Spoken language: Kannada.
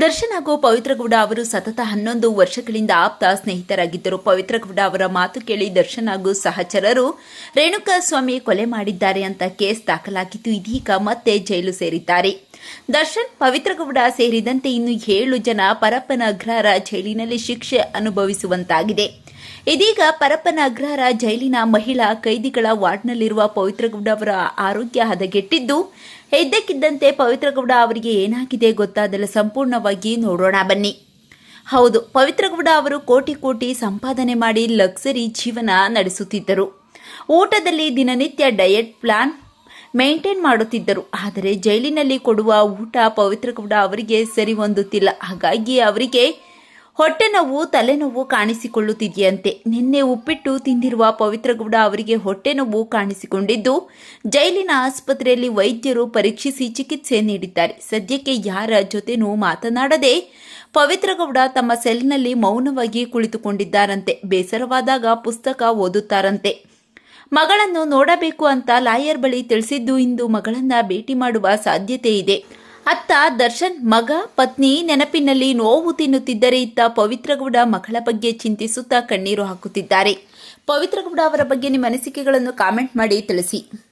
ದರ್ಶನ್ ಹಾಗೂ ಪವಿತ್ರಗೌಡ ಅವರು ಸತತ ಹನ್ನೊಂದು ವರ್ಷಗಳಿಂದ ಆಪ್ತ ಸ್ನೇಹಿತರಾಗಿದ್ದರು. ಪವಿತ್ರಗೌಡ ಅವರ ಮಾತು ಕೇಳಿ ದರ್ಶನ್ ಹಾಗೂ ಸಹಚರರು ರೇಣುಕಾ ಸ್ವಾಮಿ ಕೊಲೆ ಮಾಡಿದ್ದಾರೆ ಅಂತ ಕೇಸ್ ದಾಖಲಾಗಿದ್ದು ಇದೀಗ ಮತ್ತೆ ಜೈಲು ಸೇರಿದ್ದಾರೆ. ದರ್ಶನ್, ಪವಿತ್ರಗೌಡ ಸೇರಿದಂತೆ ಇನ್ನು ಏಳು ಜನ ಪರಪ್ಪನ ಅಗ್ರಹಾರ ಜೈಲಿನಲ್ಲಿ ಶಿಕ್ಷೆ ಅನುಭವಿಸುವಂತಾಗಿದೆ. ಇದೀಗ ಪರಪ್ಪನ ಅಗ್ರಹಾರ ಜೈಲಿನ ಮಹಿಳಾ ಕೈದಿಗಳ ವಾರ್ಡ್ನಲ್ಲಿರುವ ಪವಿತ್ರಗೌಡ ಅವರ ಆರೋಗ್ಯ ಹದಗೆಟ್ಟಿದ್ದು ಇದ್ದಕ್ಕಿದ್ದಂತೆ ಪವಿತ್ರಗೌಡ ಅವರಿಗೆ ಏನಾಗಿದೆ ಗೊತ್ತಾದಲ್ಲ ಸಂಪೂರ್ಣವಾಗಿ ನೋಡೋಣ ಬನ್ನಿ. ಹೌದು, ಪವಿತ್ರಗೌಡ ಅವರು ಕೋಟಿ ಕೋಟಿ ಸಂಪಾದನೆ ಮಾಡಿ ಲಕ್ಸರಿ ಜೀವನ ನಡೆಸುತ್ತಿದ್ದರು. ಊಟದಲ್ಲಿ ದಿನನಿತ್ಯ ಡಯಟ್ ಪ್ಲಾನ್ ಮೇಂಟೈನ್ ಮಾಡುತ್ತಿದ್ದರು. ಆದರೆ ಜೈಲಿನಲ್ಲಿ ಕೊಡುವ ಊಟ ಪವಿತ್ರಗೌಡ ಅವರಿಗೆ ಸರಿ ಹೊಂದುತ್ತಿಲ್ಲ ಹಾಗಾಗಿ ಅವರಿಗೆ ಹೊಟ್ಟೆ ನೋವು ತಲೆನೋವು ಕಾಣಿಸಿಕೊಳ್ಳುತ್ತಿದೆಯಂತೆ. ನಿನ್ನೆ ಉಪ್ಪಿಟ್ಟು ತಿಂದಿರುವ ಪವಿತ್ರಗೌಡ ಅವರಿಗೆ ಹೊಟ್ಟೆ ನೋವು ಕಾಣಿಸಿಕೊಂಡಿದ್ದು, ಜೈಲಿನ ಆಸ್ಪತ್ರೆಯಲ್ಲಿ ವೈದ್ಯರು ಪರೀಕ್ಷಿಸಿ ಚಿಕಿತ್ಸೆ ನೀಡಿದ್ದಾರೆ. ಸದ್ಯಕ್ಕೆ ಯಾರ ಜೊತೆನೂ ಮಾತನಾಡದೆ ಪವಿತ್ರಗೌಡ ತಮ್ಮ ಸೆಲ್ನಲ್ಲಿ ಮೌನವಾಗಿ ಕುಳಿತುಕೊಂಡಿದ್ದಾರಂತೆ. ಬೇಸರವಾದಾಗ ಪುಸ್ತಕ ಓದುತ್ತಾರಂತೆ. ಮಗಳನ್ನು ನೋಡಬೇಕು ಅಂತ ಲಾಯರ್ ಬಳಿ ತಿಳಿಸಿದ್ದು, ಇಂದು ಮಗಳನ್ನ ಭೇಟಿ ಮಾಡುವ ಸಾಧ್ಯತೆ ಇದೆ. ಅತ್ತ ದರ್ಶನ್ ಮಗ, ಪತ್ನಿ ನೆನಪಿನಲ್ಲಿ ನೋವು ತಿನ್ನುತ್ತಿದ್ದರೆ ಇತ್ತ ಪವಿತ್ರಗೌಡ ಮಗಳ ಬಗ್ಗೆ ಚಿಂತಿಸುತ್ತಾ ಕಣ್ಣೀರು ಹಾಕುತ್ತಿದ್ದಾರೆ. ಪವಿತ್ರಗೌಡ ಅವರ ಬಗ್ಗೆ ನಿಮ್ಮ ಅನಿಸಿಕೆಗಳನ್ನು ಕಾಮೆಂಟ್ ಮಾಡಿ ತಿಳಿಸಿ.